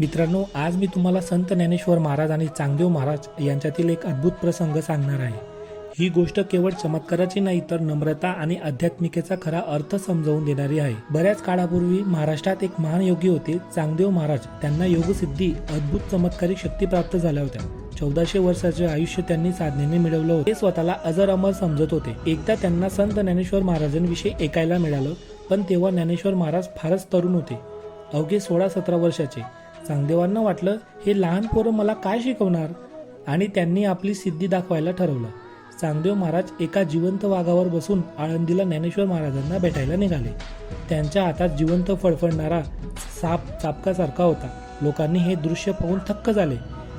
मित्रांनो आज मी तुम्हाला संत ज्ञानेश्वर महाराज आणि चांगदेव महाराज यांच्यातील एक अद्भुत प्रसंग सांगणार आहे. ही गोष्ट केवळ चमत्काराची नाही तर नम्रता आणि आध्यात्मिकेचा खरा अर्थ समजावून देणारी आहे. बऱ्याच काळापूर्वी महाराष्ट्रात एक महान योगी होते चांगदेव महाराज. त्यांना योगसिद्धी अद्भुत चमत्कारिक शक्ती प्राप्त झाल्या होत्या. चौदाशे वर्षाचे आयुष्य त्यांनी साधनेने मिळवलं होते. ते स्वतःला अजर अमर समजत होते. एकदा त्यांना संत ज्ञानेश्वर महाराजांविषयी ऐकायला मिळालं पण तेव्हा ज्ञानेश्वर महाराज फारच तरुण होते. अवघे सोळा सतरा वर्षाचे. चांगदेवांना वाटलं हे लहान पोरं मला काय शिकवणार? आणि त्यांनी आपली सिद्धी दाखवायला ठरवलं. चांगदेव महाराज एका जिवंत वाघावर बसून आळंदीला ज्ञानेश्वर महाराजांना भेटायला निघाले. त्यांच्या हातात जिवंत फडफडणारा साप चापकासारखा होता. लोकांनी हे दृश्य पाहून थक्क झाले.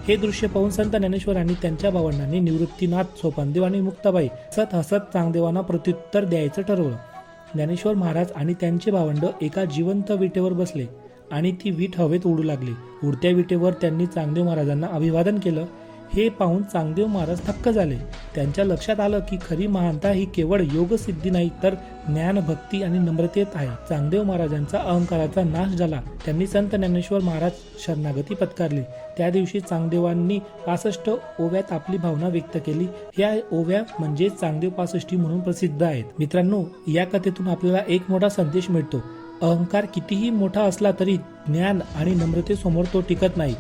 हे दृश्य पाहून संत ज्ञानेश्वर आणि त्यांच्या भावंडांनी निवृत्तीनाथ सोपानदेव आणि मुक्ताबाई सत हसत चांगदेवांना प्रत्युत्तर द्यायचं ठरवलं. ज्ञानेश्वर महाराज आणि त्यांचे भावंड एका जिवंत विटेवर बसले. आणि ती वीट हवेत उडू लागली. उडत्या विटेवर त्यांनी चांगदेव महाराजांना अभिवादन केलं. हे पाहून चांगदेव महाराज थक्क झाले. त्यांच्या लक्षात आलं की खरी महानता ही केवळ योगसिद्धी नाही तर ज्ञान भक्ती आणि नम्रतेत आहे. चांगदेव महाराजांचा अहंकाराचा नाश झाला. त्यांनी संत ज्ञानेश्वर महाराज शरणागती पत्कारली. त्या दिवशी चांगदेवांनी पासष्ट ओव्यात आपली भावना व्यक्त केली. या ओव्या म्हणजे चांगदेव पासष्टी म्हणून प्रसिद्ध आहेत. मित्रांनो या कथेतून आपल्याला एक मोठा संदेश मिळतो. अहंकार कितीही मोठा असला तरी ज्ञान आणि नम्रतेसमोर तो टिकत नाही.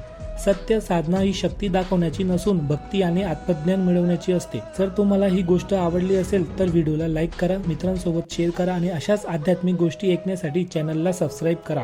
सत्य साधना ही शक्ती दाखवण्याची नसून भक्ती आणि आत्मज्ञान मिळवण्याची असते. जर तुम्हाला ही गोष्ट आवडली असेल तर व्हिडिओला लाईक करा मित्रांसोबत शेअर करा आणि अशाच आध्यात्मिक गोष्टी ऐकण्यासाठी चॅनलला सबस्क्राईब करा.